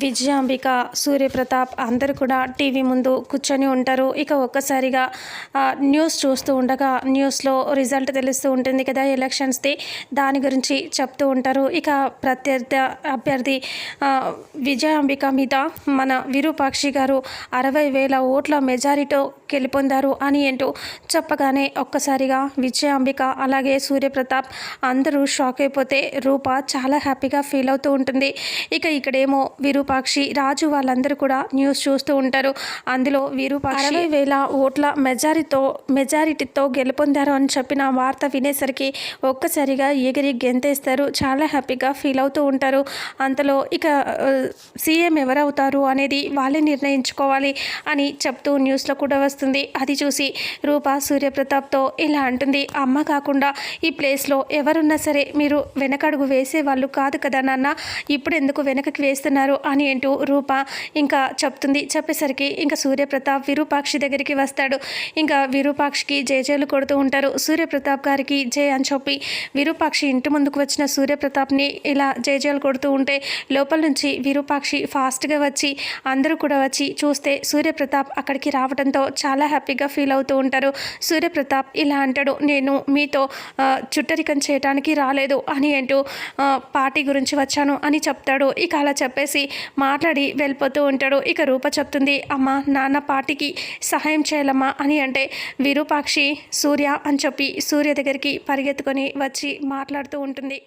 విజయాంబిక సూర్యప్రతాప్ అందరూ కూడా టీవీ ముందు కూర్చొని ఉంటారు. ఇక ఒక్కసారిగా న్యూస్ చూస్తూ ఉండగా న్యూస్లో రిజల్ట్ తెలుస్తూ ఉంటుంది కదా ఎలక్షన్స్ది దాని గురించి చెప్తూ ఉంటారు. ఇక ప్రత్యర్థి అభ్యర్థి విజయాంబిక మీద మన విరూపాక్షి గారు అరవై వేల ఓట్ల మెజారిటీ గెలుపొందారు అని ఏంటో చెప్పగానే ఒక్కసారిగా విజయాంబిక అలాగే సూర్యప్రతాప్ అందరూ షాక్ అయిపోతే రూప చాలా హ్యాపీగా ఫీల్ అవుతూ ఉంటుంది. ఇక ఇక్కడేమో విరూ విరూపాక్షి రాజు వాళ్ళందరూ కూడా న్యూస్ చూస్తూ ఉంటారు. అందులో విరూపాక్షి అరవై వేల ఓట్ల మెజారిటీతో మెజారిటీతో గెలుపొందారు అని చెప్పిన వార్త వినేసరికి ఒక్కసారిగా ఎగిరి గెంతేస్తారు. చాలా హ్యాపీగా ఫీల్ అవుతూ ఉంటారు. అంతలో ఇక సీఎం ఎవరవుతారు అనేది వాళ్ళే నిర్ణయించుకోవాలి అని చెప్తూ న్యూస్లో కూడా వస్తుంది. అది చూసి రూప సూర్యప్రతాప్తో ఇలా అంటుంది. అమ్మ కాకుండా ఈ ప్లేస్లో ఎవరున్నా సరే మీరు వెనకడుగు వేసే వాళ్ళు కాదు కదా నాన్న. ఇప్పుడు ఎందుకు వెనకకి వేస్తున్నారు అని అంటూ రూప ఇంకా చెప్తుంది. చెప్పేసరికి ఇంకా సూర్యప్రతాప్ విరూపాక్షి దగ్గరికి వస్తాడు. ఇంకా విరూపాక్షికి జేజేలు కొడుతూ ఉంటారు. సూర్యప్రతాప్ గారికి జే అని చెప్పి విరూపాక్షి ఇంటి ముందుకు వచ్చిన సూర్యప్రతాప్ని ఇలా జేజేలు కొడుతూ ఉంటే లోపల నుంచి విరూపాక్షి ఫాస్ట్గా వచ్చి అందరూ కూడా వచ్చి చూస్తే సూర్యప్రతాప్ అక్కడికి రావడంతో చాలా హ్యాపీగా ఫీల్ అవుతూ ఉంటారు. సూర్యప్రతాప్ ఇలా అంటాడు నేను మీతో చుట్టరికం చేయడానికి రాలేదు అని అంటూ పార్టీ గురించి వచ్చాను అని చెప్తాడు. ఇక అలా చెప్పేసి మాట్లాడి వెళ్ళిపోతూ ఉంటాడు. ఇక రూప చెప్తుంది అమ్మ నాన్న పార్టీకి సహాయం చేయాలమ్మా అని అంటే విరూపాక్షి సూర్య అని చెప్పి సూర్య దగ్గరికి పరిగెత్తుకొని వచ్చి మాట్లాడుతూ ఉంటుంది.